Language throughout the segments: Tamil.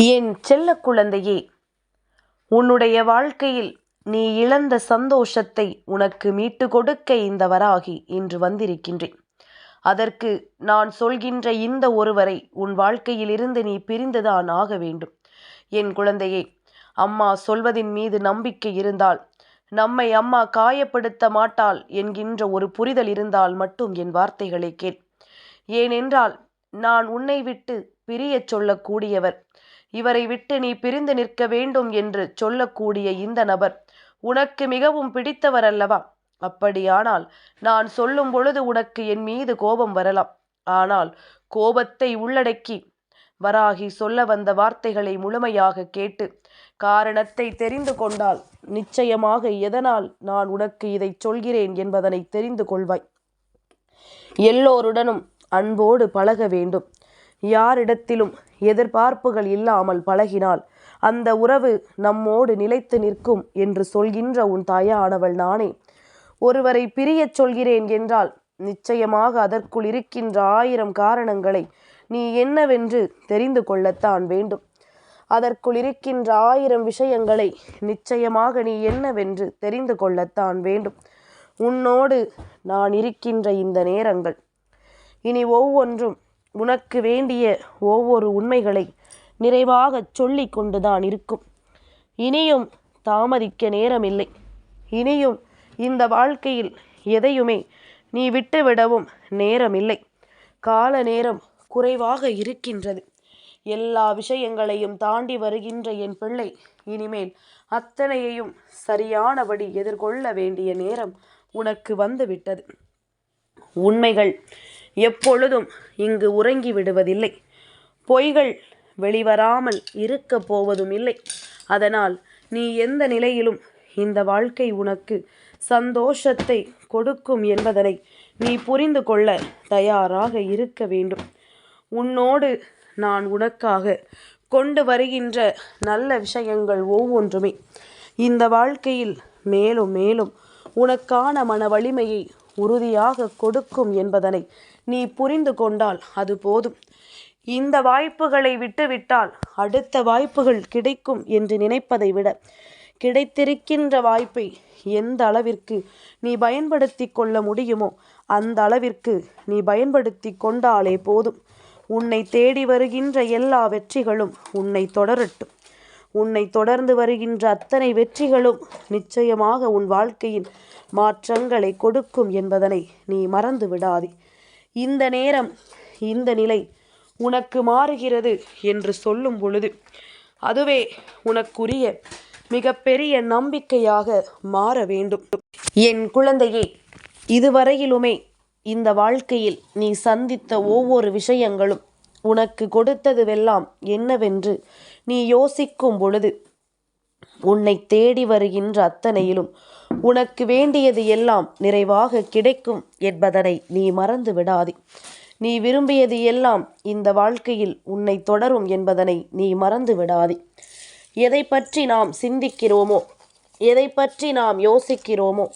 என் செல்ல குழந்தையே உன்னுடைய வாழ்க்கையில் நீ இழந்த சந்தோஷத்தை உனக்கு மீட்டு கொடுக்க இந்த வராகி இன்று வந்திருக்கின்றேன். அதற்கு நான் சொல்கின்ற இந்த ஒருவரை உன் வாழ்க்கையில் இருந்து நீ பிரிந்துதான் ஆக வேண்டும். என் குழந்தையே அம்மா சொல்வதின் மீது நம்பிக்கை இருந்தால் நம்மை அம்மா காயப்படுத்த மாட்டாள் என்கின்ற ஒரு புரிதல் இருந்தால் மட்டும் என் வார்த்தைகளை கேள். ஏனென்றால் நான் உன்னை விட்டு பிரியச் சொல்லக்கூடியவர். இவரை விட்டு நீ பிரிந்து நிற்க வேண்டும் என்று சொல்லக்கூடிய இந்த நபர் உனக்கு மிகவும் பிடித்தவர் அல்லவா அப்படியானால் நான் சொல்லும் பொழுது உனக்கு என் மீது கோபம் வரலாம். ஆனால் கோபத்தை உள்ளடக்கி வராகி சொல்ல வந்த வார்த்தைகளை முழுமையாக கேட்டு காரணத்தை தெரிந்து கொண்டால் நிச்சயமாக எதனால் நான் உனக்கு இதை சொல்கிறேன் என்பதனை தெரிந்து கொள்வாய். எல்லோருடனும் அன்போடு பழக வேண்டும். யாரிடத்திலும் எதிர்பார்ப்புகள் இல்லாமல் பழகினால் அந்த உறவு நம்மோடு நிலைத்து நிற்கும் என்று சொல்கின்ற உன் தாயானவள் நானே. ஒருவரை பிரியச் சொல்கிறேன் என்றால் நிச்சயமாக அதற்குள் இருக்கின்ற ஆயிரம் காரணங்களை நீ என்னவென்று தெரிந்து கொள்ளத்தான் வேண்டும். அதற்குள் இருக்கின்ற ஆயிரம் விஷயங்களை நிச்சயமாக நீ என்னவென்று தெரிந்து கொள்ளத்தான் வேண்டும். உன்னோடு நான் இருக்கின்ற இந்த நேரங்கள். இனி ஒவ்வொன்றும் உனக்கு வேண்டிய ஒவ்வொரு உண்மைகளை நிறைவாக சொல்லி கொண்டுதான் இருக்கும். இனியும் தாமதிக்க நேரமில்லை. இனியும் இந்த வாழ்க்கையில் எதையுமே நீ விட்டுவிடவும் நேரமில்லை. கால நேரம் குறைவாக இருக்கின்றது. எல்லா விஷயங்களையும் தாண்டி வருகின்ற என் பிள்ளை இனிமேல் அத்தனையையும் சரியானபடி எதிர்கொள்ள வேண்டிய நேரம் உனக்கு வந்துவிட்டது. உண்மைகள் எப்பொழுதும் இங்கு உறங்கி விடுவதில்லை. பொய்கள் வெளிவராமல் இருக்க போவதும் இல்லை அதனால் நீ எந்த நிலையிலும் இந்த வாழ்க்கை உனக்கு சந்தோஷத்தை கொடுக்கும் என்பதனை நீ புரிந்து கொள்ள தயாராக இருக்க வேண்டும். உன்னோடு நான் உனக்காக கொண்டு வருகின்ற நல்ல விஷயங்கள் ஒவ்வொன்றுமே. இந்த வாழ்க்கையில் மேலும் மேலும் உனக்கான மன வலிமையை உறுதியாக கொடுக்கும் என்பதனை நீ புரிந்து கொண்டால் அது போதும். இந்த வாய்ப்புகளை விட்டுவிட்டால் அடுத்த வாய்ப்புகள் கிடைக்கும் என்று நினைப்பதை விட கிடைத்திருக்கின்ற வாய்ப்பை எந்த அளவிற்கு நீ பயன்படுத்தி கொள்ள முடியுமோ அந்த அளவிற்கு நீ பயன்படுத்தி கொண்டாலே போதும். உன்னை தேடி வருகின்ற எல்லா வெற்றிகளும் உன்னை தொடரட்டும். உன்னை தொடர்ந்து வருகின்ற அத்தனை வெற்றிகளும் நிச்சயமாக உன் வாழ்க்கையின் மாற்றங்களை கொடுக்கும் என்பதனை நீ மறந்து விடாதே. இந்த நேரம் இந்த நிலை உனக்கு மாறுகிறது என்று சொல்லும் பொழுது அதுவே உனக்குரிய மிகப்பெரிய நம்பிக்கையாக மாற வேண்டும். என் குழந்தையே இதுவரையிலுமே இந்த வாழ்க்கையில் நீ சந்தித்த ஒவ்வொரு விஷயங்களும் உனக்கு கொடுத்ததுவெல்லாம் என்னவென்று நீ யோசிக்கும் பொழுது உன்னை தேடி வருகின்ற அத்தனையிலும் உனக்கு வேண்டியது எல்லாம் நிறைவாக கிடைக்கும் என்பதனை நீ மறந்து விடாதே. நீ விரும்பியது எல்லாம் இந்த வாழ்க்கையில் உன்னை தொடரும் என்பதனை நீ மறந்து விடாதே. எதை பற்றி நாம் சிந்திக்கிறோமோ எதை பற்றி நாம் யோசிக்கிறோமோ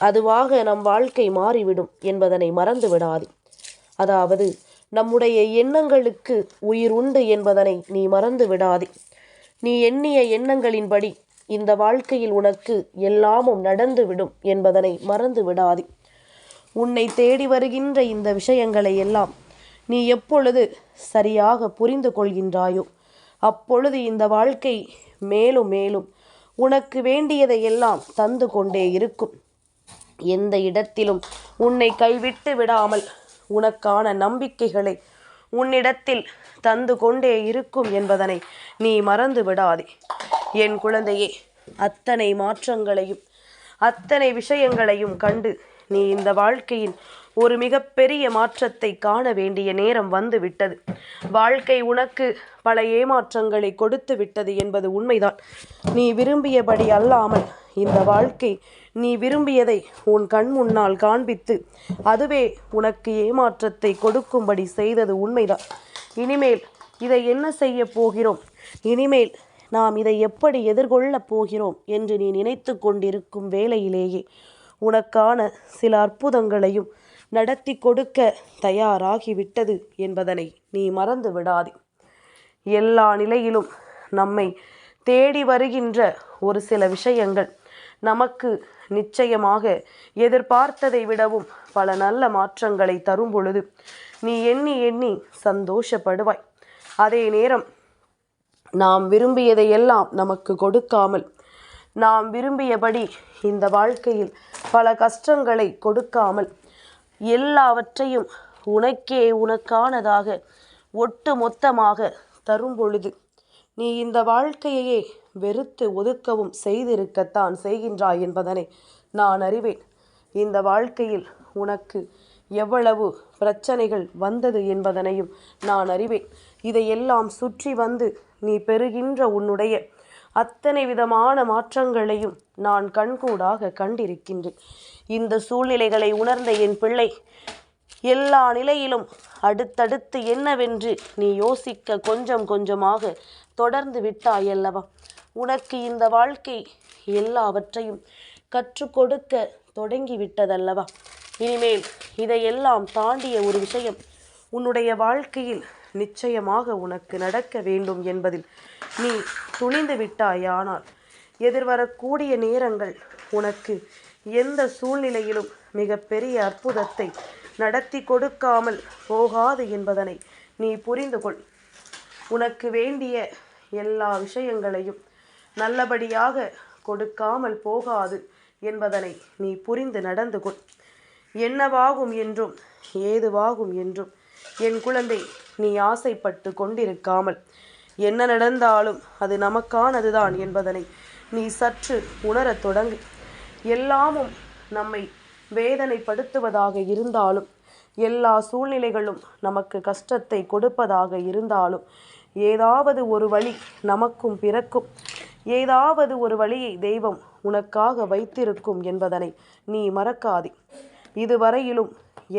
அதுவாக நம் வாழ்க்கை மாறிவிடும் என்பதனை மறந்து விடாதே. அதாவது நம்முடைய எண்ணங்களுக்கு உயிர் உண்டு என்பதனை நீ மறந்து விடாதே. நீ எண்ணிய எண்ணங்களின்படி இந்த வாழ்க்கையில் உனக்கு எல்லாமும் நடந்துவிடும் என்பதனை மறந்து விடாதே. உன்னை தேடி வருகின்ற இந்த விஷயங்களை எல்லாம் நீ எப்பொழுது சரியாக புரிந்து கொள்கின்றாயோ அப்பொழுது இந்த வாழ்க்கை மேலும் மேலும் உனக்கு வேண்டியதை எல்லாம் தந்து கொண்டே இருக்கும். எந்த இடத்திலும் உன்னை கைவிட்டு விடாமல் உனக்கான நம்பிக்கைகளை உன்னிடத்தில் தந்து கொண்டே இருக்கும் என்பதனை நீ மறந்து விடாதே. என் குழந்தையே அத்தனை மாற்றங்களையும் அத்தனை விஷயங்களையும் கண்டு நீ இந்த வாழ்க்கையின் ஒரு மிகப்பெரிய மாற்றத்தை காண வேண்டிய நேரம் வந்து விட்டது வாழ்க்கை உனக்கு பல ஏமாற்றங்களை கொடுத்து விட்டது என்பது உண்மைதான். நீ விரும்பியபடி அல்லாமல் இந்த வாழ்க்கை நீ விரும்பியதை உன் கண் முன்னால் காண்பித்து அதுவே உனக்கு ஏமாற்றத்தை கொடுக்கும்படி செய்தது உண்மைதான். இனிமேல் இதை என்ன செய்ய போகிறோம்? இனிமேல் நாம் இதை எப்படி எதிர்கொள்ளப் போகிறோம் என்று நீ நினைத்து கொண்டிருக்கும் வேளையிலேயே உனக்கான சில அற்புதங்களையும் நடத்தி கொடுக்க தயாராகிவிட்டது என்பதனை நீ மறந்து விடாதே. எல்லா நிலையிலும் நம்மை தேடி வருகின்ற ஒரு சில விஷயங்கள் நமக்கு நிச்சயமாக எதிர்பார்த்ததை விடவும் பல நல்ல மாற்றங்களை தரும் பொழுது நீ எண்ணி எண்ணி சந்தோஷப்படுவாய். அதே நேரம் நாம் விரும்பியதை எல்லாம் நமக்கு கொடுக்காமல் நாம் விரும்பியபடி இந்த வாழ்க்கையில் பல கஷ்டங்களை கொடுக்காமல் எல்லாவற்றையும் உனக்கே உனக்கானதாக ஒட்டு மொத்தமாக தரும் பொழுது நீ இந்த வாழ்க்கையையே வெறுத்து ஒதுக்கவும் செய்திருக்கத்தான் செய்கின்றாய் என்பதனை நான் அறிவேன். இந்த வாழ்க்கையில் உனக்கு எவ்வளவு பிரச்சனைகள் வந்தது என்பதனையும் நான் அறிவேன். இதையெல்லாம் சுற்றி வந்து நீ பெறுகின்ற உன்னுடைய அத்தனை விதமான மாற்றங்களையும் நான் கண்கூடாக கண்டிருக்கின்றேன். இந்த சூழ்நிலைகளை உணர்ந்த என் பிள்ளை எல்லா நிலையிலும் அடுத்தடுத்து என்னவென்று நீ யோசிக்க கொஞ்சம் கொஞ்சமாக தொடர்ந்து விட்டாய் அல்லவா? உனக்கு இந்த வாழ்க்கை எல்லாவற்றையும் கற்றுக் கொடுக்க தொடங்கி விட்டதல்லவா இனிமேல் இதையெல்லாம் தாண்டிய ஒரு விஷயம் உன்னுடைய வாழ்க்கையில் நிச்சயமாக உனக்கு நடக்க வேண்டும் என்பதில் நீ துணிந்து விட்டாயானால் எதிர்வரக்கூடிய நேரங்கள் உனக்கு எந்த சூழ்நிலையிலும் மிகப்பெரிய அற்புதத்தை நடத்தி கொடுக்காமல் போகாது என்பதனை நீ புரிந்து கொள். உனக்கு வேண்டிய எல்லா விஷயங்களையும் நல்லபடியாக கொடுக்காமல் போகாது என்பதனை நீ புரிந்து நடந்து கொள். என்னவாகும் என்றும் ஏதுவாகும் என்றும் என் குழந்தை நீ ஆசைப்பட்டு கொண்டிருக்காமல். என்ன நடந்தாலும் அது நமக்கானதுதான் என்பதனை நீ சற்று உணரத் தொடங்கு. எல்லாமும் நம்மை வேதனைப்படுத்துவதாக இருந்தாலும் எல்லா சூழ்நிலைகளும் நமக்கு கஷ்டத்தை கொடுப்பதாக இருந்தாலும் ஏதாவது ஒரு வழி நமக்கும் பிறக்கும். ஏதாவது ஒரு வழியை தெய்வம் உனக்காக வைத்திருக்கும் என்பதனை நீ மறக்காதே. இதுவரையிலும்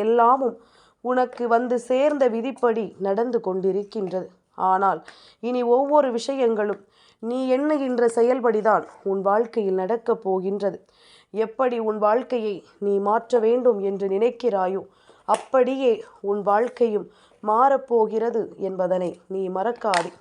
எல்லாமும் உனக்கு வந்து சேர்ந்த விதிப்படி நடந்து கொண்டிருக்கின்றது. ஆனால் இனி ஒவ்வொரு விஷயங்களும் நீ எண்ணுகின்ற செயல்படிதான் உன் வாழ்க்கையில் நடக்கப் போகின்றது. எப்படி உன் வாழ்க்கையை நீ மாற்ற வேண்டும் என்று நினைக்கிறாயோ அப்படியே உன் வாழ்க்கையும் மாறப்போகிறது என்பதனை நீ மறக்காதே.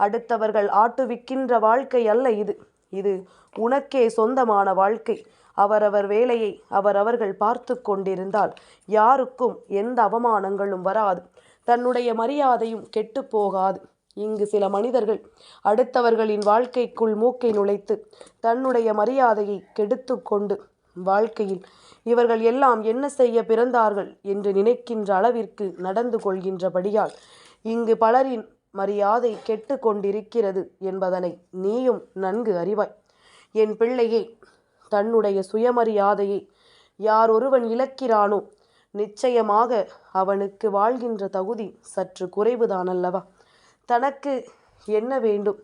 அடுத்தவர்கள் ஆட்டுவிக்கின்ற வாழ்க்கை அல்ல இது. இது உனக்கே சொந்தமான வாழ்க்கை. அவரவர் வேலையை அவரவர்கள் பார்த்து கொண்டிருந்தால் யாருக்கும் எந்த அவமானங்களும் வராது. தன்னுடைய மரியாதையும் கெட்டு போகாது. இங்கு சில மனிதர்கள் அடுத்தவர்களின் வாழ்க்கைக்குள் மூக்கை நுழைத்து தன்னுடைய மரியாதையை கெடுத்து கொண்டு வாழ்க்கையில் இவர்கள் எல்லாம் என்ன செய்ய பிறந்தார்கள் என்று நினைக்கின்ற அளவிற்கு நடந்து கொள்கின்றபடியால் இங்கு பலரின் மரியாதை கெட்டு கொண்டிருக்கிறது என்பதனை நீயும் நன்கு அறிவாய். என் பிள்ளையை தன்னுடைய சுயமரியாதையை யார் ஒருவன் இழக்கிறானோ நிச்சயமாக அவனுக்கு வாழ்கின்ற தகுதி சற்று குறைவுதான் அல்லவா தனக்கு என்ன வேண்டும்?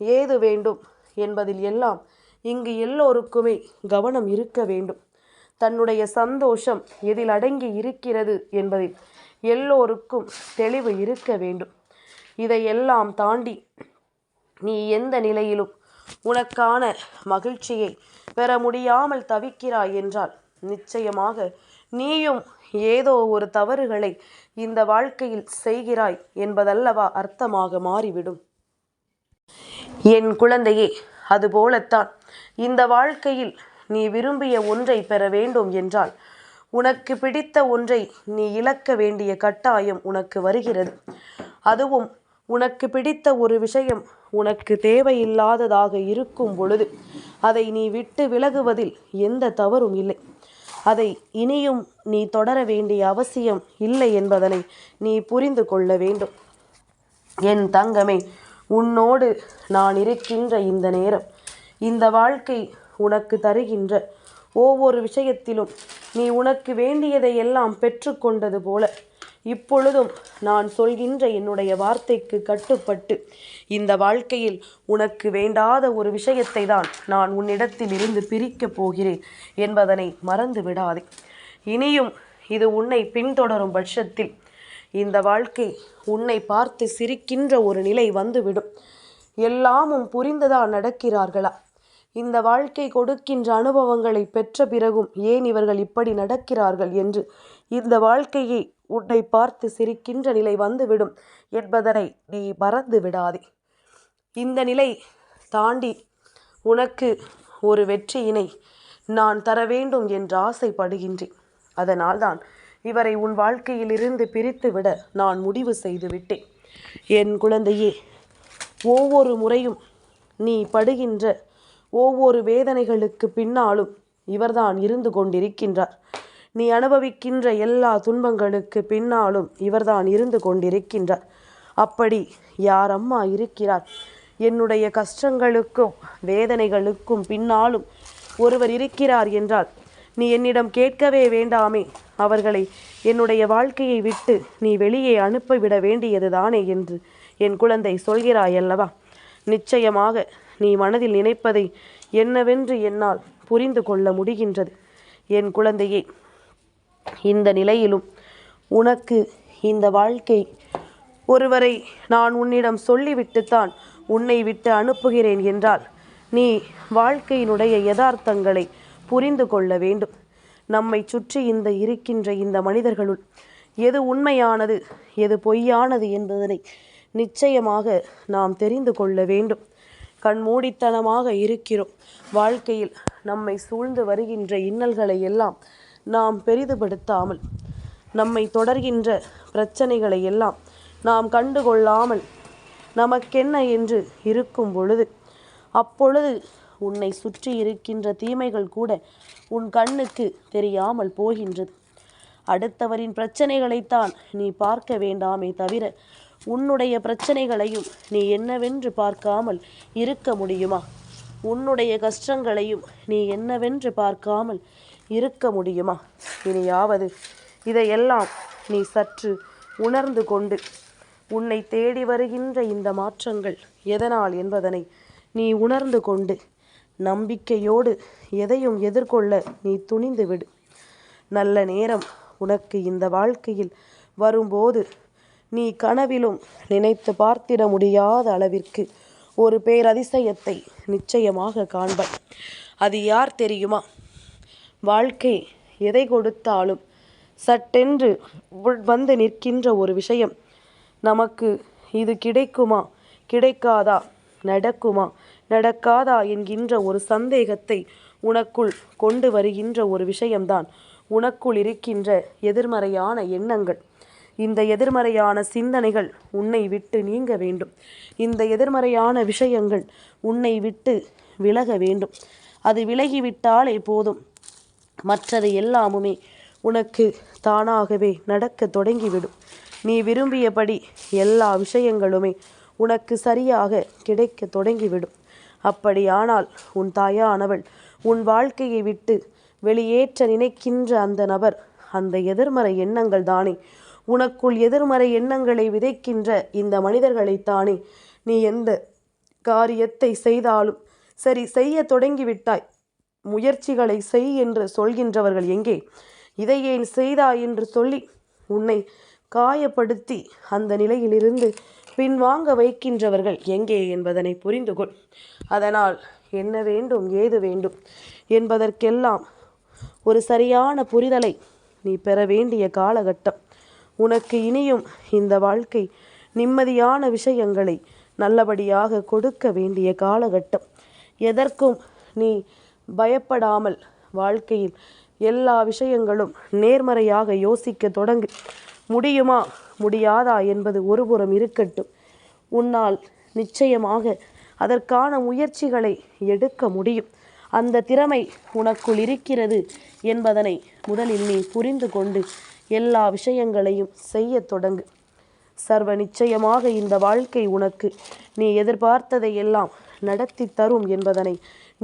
ஏது வேண்டும் என்பதில் எல்லாம் இங்கு எல்லோருக்குமே கவனம் இருக்க வேண்டும். தன்னுடைய சந்தோஷம் எதில் அடங்கி இருக்கிறது என்பதில் எல்லோருக்கும் தெளிவு இருக்க வேண்டும். இதையெல்லாம் தாண்டி நீ எந்த நிலையிலும் உனக்கான மகிழ்ச்சியை பெற முடியாமல் தவிக்கிறாய் என்றால் நிச்சயமாக நீயும் ஏதோ ஒரு தவறுகளை இந்த வாழ்க்கையில் செய்கிறாய் என்பதல்லவா அர்த்தமாக மாறிவிடும். என் குழந்தையே அதுபோலத்தான். இந்த வாழ்க்கையில் நீ விரும்பிய ஒன்றை பெற வேண்டும் என்றால் உனக்கு பிடித்த ஒன்றை நீ இழக்க வேண்டிய கட்டாயம் உனக்கு வருகிறது. அதுவும் உனக்கு பிடித்த ஒரு விஷயம் உனக்கு தேவையில்லாததாக இருக்கும் பொழுது அதை நீ விட்டு விலகுவதில் எந்த தவறும் இல்லை. அதை இனியும் நீ தொடர வேண்டிய அவசியம் இல்லை என்பதனை நீ புரிந்து கொள்ள வேண்டும். என் தங்கமே உன்னோடு நான் இருக்கின்ற இந்த நேரம் இந்த வாழ்க்கை உனக்கு தருகின்ற ஒவ்வொரு விஷயத்திலும் நீ உனக்கு வேண்டியதை எல்லாம் பெற்றுக்கொண்டது போல. இப்பொழுதும் நான் சொல்கின்ற என்னுடைய வார்த்தைக்கு கட்டுப்பட்டு இந்த வாழ்க்கையில் உனக்கு வேண்டாத ஒரு விஷயத்தை தான் நான் உன்னிடத்தில் இருந்து பிரிக்கப் போகிறேன் என்பதனை மறந்து விடாதே இனியும் இது உன்னை பின்தொடரும் பட்சத்தில் இந்த வாழ்க்கை உன்னை பார்த்து சிரிக்கின்ற ஒரு நிலை வந்துவிடும். எல்லாமும் புரிந்துதான் நடக்கிறார்களா? இந்த வாழ்க்கை கொடுக்கின்ற அனுபவங்களை பெற்ற பிறகும் ஏன் இவர்கள் இப்படி நடக்கிறார்கள் என்று இந்த வாழ்க்கையை உன்னை பார்த்து சிரிக்கின்ற நிலை வந்துவிடும் என்பதனை நீ மறந்து விடாதே. இந்த நிலை தாண்டி உனக்கு ஒரு வெற்றியினை நான் தர வேண்டும் என்று ஆசைப்படுகின்றேன். அதனால்தான் இவரை உன் வாழ்க்கையிலிருந்து பிரித்துவிட நான் முடிவு செய்து விட்டேன். என் குழந்தையே ஒவ்வொரு முறையும் நீ படுகின்ற ஒவ்வொரு வேதனைகளுக்கு பின்னாலும் இவர்தான் இருந்து கொண்டிருக்கின்றார். நீ அனுபவிக்கின்ற எல்லா துன்பங்களுக்கு பின்னாலும் இவர்தான் இருந்து கொண்டிருக்கின்றார். அப்படி யார் அம்மா இருக்கிறார்? என்னுடைய கஷ்டங்களுக்கும் வேதனைகளுக்கும் பின்னாலும் ஒருவர் இருக்கிறார் என்றால் நீ என்னிடம் கேட்கவே வேண்டாமே. அவர்களை என்னுடைய வாழ்க்கையை விட்டு நீ வெளியே அனுப்பிவிட வேண்டியதுதானே என்று என் குழந்தை சொல்கிறாயல்லவா? நிச்சயமாக நீ மனதில் நினைப்பதை என்னவென்று என்னால் புரிந்து கொள்ள முடிகின்றது. என் குழந்தையே இந்த நிலையிலும் உனக்கு இந்த வாழ்க்கை ஒருவரை நான் உன்னிடம் சொல்லிவிட்டுத்தான் உன்னை விட்டு அனுப்புகிறேன் என்றால் நீ வாழ்க்கையினுடைய யதார்த்தங்களை புரிந்து கொள்ள வேண்டும். நம்மை சுற்றி இந்த இருக்கின்ற இந்த மனிதர்களுள் எது உண்மையானது எது பொய்யானது என்பதனை நிச்சயமாக நாம் தெரிந்து கொள்ள வேண்டும். கண்மூடித்தனமாக இருக்கிறோம். வாழ்க்கையில் நம்மை சூழ்ந்து வருகின்ற இன்னல்களை எல்லாம் நாம் பெரிதுபடுத்தாமல் நம்மை தொடர்கின்ற பிரச்சனைகளை எல்லாம் நாம் கண்டுகொள்ளாமல் நமக்கென்ன என்று இருக்கும் பொழுது அப்பொழுது உன்னை சுற்றி இருக்கின்ற தீமைகள் கூட உன் கண்ணுக்கு தெரியாமல் போகின்றது. அடுத்தவரின் பிரச்சனைகளைத்தான் நீ பார்க்க வேண்டாமே தவிர உன்னுடைய பிரச்சனைகளையும் நீ என்னவென்று பார்க்காமல் இருக்க முடியுமா? உன்னுடைய கஷ்டங்களையும் நீ என்னவென்று பார்க்காமல் இருக்க முடியுமா? இனியாவது இதையெல்லாம் நீ சற்று உணர்ந்து கொண்டு உன்னை தேடி வருகின்ற இந்த மாற்றங்கள் எதனால் என்பதனை நீ உணர்ந்து கொண்டு நம்பிக்கையோடு எதையும் எதிர்கொள்ள நீ துணிந்து விடு. நல்ல நேரம் உனக்கு இந்த வாழ்க்கையில் வரும்போது நீ கனவிலும் நினைத்து பார்த்திட முடியாத அளவிற்கு ஒரு பேரதிசயத்தை நிச்சயமாக காண்பாய் அது யார் தெரியுமா? வாழ்க்கை எதை கொடுத்தாலும் சட்டென்று வந்து நிற்கின்ற ஒரு விஷயம். நமக்கு இது கிடைக்குமா? கிடைக்காதா? நடக்குமா? நடக்காதா என்கின்ற ஒரு சந்தேகத்தை உனக்குள் கொண்டு வருகின்ற ஒரு விஷயம்தான். உனக்குள் இருக்கின்ற எதிர்மறையான எண்ணங்கள். இந்த எதிர்மறையான சிந்தனைகள் உன்னை விட்டு நீங்க வேண்டும். இந்த எதிர்மறையான விஷயங்கள் உன்னை விட்டு விலக வேண்டும். அது விலகிவிட்டாலே போதும். மற்றது எல்லாமுமே உனக்கு தானாகவே நடக்க தொடங்கிவிடும். நீ விரும்பியபடி எல்லா விஷயங்களுமே உனக்கு சரியாக கிடைக்க தொடங்கிவிடும். அப்படியானால் உன் தாயானவள் உன் வாழ்க்கையை விட்டு வெளியேற்ற நினைக்கின்ற அந்த நபர் அந்த எதிர்மறை எண்ணங்கள் தானே. உனக்குள் எதிர்மறை எண்ணங்களை விதைக்கின்ற இந்த மனிதர்களைத்தானே நீ எந்த காரியத்தை செய்தாலும் சரி செய்ய தொடங்கிவிட்டாய். முயற்சிகளை செய் என்று சொல்கின்றவர்கள் எங்கே? இதை ஏன் செய்தா என்று சொல்லி உன்னை காயப்படுத்தி அந்த நிலையிலிருந்து பின்வாங்க வைக்கின்றவர்கள் எங்கே என்பதனை புரிந்து கொள் அதனால் என்ன வேண்டும் ஏது வேண்டும் என்பதற்கெல்லாம் ஒரு சரியான புரிதலை நீ பெற வேண்டிய காலகட்டம். உனக்கு இனியும் இந்த வாழ்க்கை நிம்மதியான விஷயங்களை நல்லபடியாக கொடுக்க வேண்டிய காலகட்டம். எதற்கும் நீ பயப்படாமல் வாழ்க்கையில் எல்லா விஷயங்களும் நேர்மறையாக யோசிக்க தொடங்கு. முடியுமா? முடியாதா என்பது ஒருபுறம் இருக்கட்டும். உன்னால் நிச்சயமாக அதற்கான முயற்சிகளை எடுக்க முடியும். அந்த திறமை உனக்குள் இருக்கிறது என்பதனை முதலில் நீ புரிந்து கொண்டு எல்லா விஷயங்களையும் செய்ய தொடங்கு. சர்வ நிச்சயமாக இந்த வாழ்க்கை உனக்கு. நீ எதிர்பார்த்ததை எல்லாம் நடத்தி தரும் என்பதனை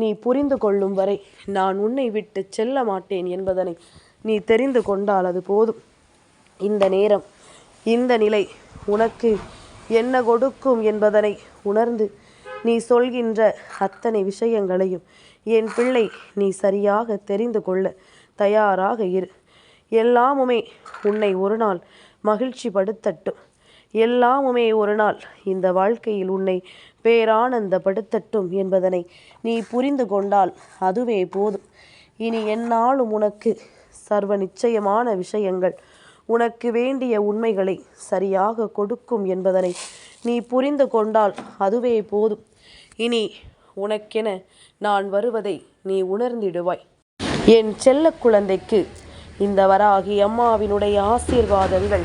நீ புரிந்து கொள்ளும் வரை நான் உன்னை விட்டு செல்ல மாட்டேன் என்பதனை நீ தெரிந்து கொண்டால் அது போதும். இந்த நேரம் இந்த நிலை உனக்கு என்ன கொடுக்கும் என்பதனை உணர்ந்து நீ சொல்கின்ற அத்தனை விஷயங்களையும் என் பிள்ளை நீ சரியாக தெரிந்து கொள்ள தயாராக இரு. எல்லாமுமே உன்னை ஒரு நாள் மகிழ்ச்சி படுத்தட்டும் எல்லாமுமே ஒரு நாள் இந்த வாழ்க்கையில் உன்னை பேரானந்தப்படுத்தட்டும் என்பதனை நீ புரிந்து கொண்டால் அதுவே போதும். இனி என்னாலும் உனக்கு சர்வ நிச்சயமான விஷயங்கள் உனக்கு வேண்டிய உண்மைகளை சரியாக கொடுக்கும் என்பதனை நீ புரிந்து கொண்டால் அதுவே போதும். இனி உனக்கென நான் வருவதை நீ உணர்ந்திடுவாய். என் செல்ல குழந்தைக்கு இந்த வராகி அம்மாவினுடைய ஆசீர்வாதங்கள்